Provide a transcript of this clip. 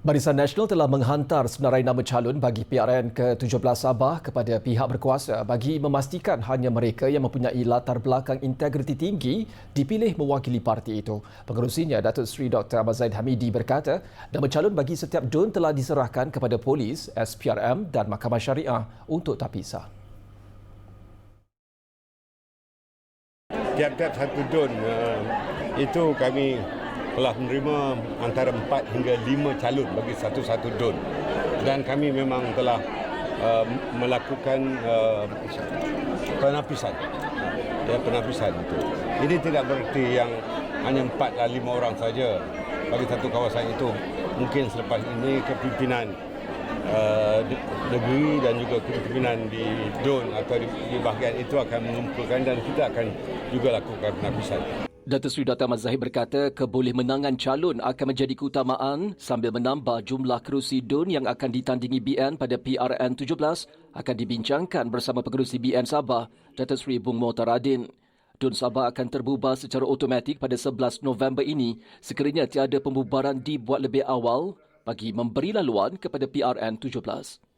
Barisan Nasional telah menghantar senarai nama calon bagi PRN ke-17 Sabah kepada pihak berkuasa bagi memastikan hanya mereka yang mempunyai latar belakang integriti tinggi dipilih mewakili parti itu. Pengerusinya, Datuk Seri Dr. Ahmad Zaid Hamidi berkata, nama calon bagi setiap DUN telah diserahkan kepada polis, SPRM dan Mahkamah Syariah untuk tapisah. Tiap-tiap satu DUN uh, itu kami telah menerima antara 4 hingga 5 calon bagi satu-satu DUN dan kami memang telah uh, melakukan uh, penapisan. Ya penapisan itu. Ini tidak berarti yang hanya 4 dan 5 orang saja. Bagi satu kawasan itu mungkin selepas ini kepimpinan uh, negeri dan juga kepimpinan di DUN atau di, di bahagian itu akan mengumpulkan dan kita akan juga lakukan penapisan. Datuk Seri Dr. Ahmad Zahid berkata keboleh menangan calon akan menjadi keutamaan sambil menambah jumlah kerusi DUN yang akan ditandingi BN pada PRN 17 akan dibincangkan bersama pengerusi BN Sabah, Datuk Seri Bung Motaradin. DUN Sabah akan terbubar secara automatik pada 11 November ini sekiranya tiada pembubaran dibuat lebih awal bagi memberi laluan kepada PRN 17.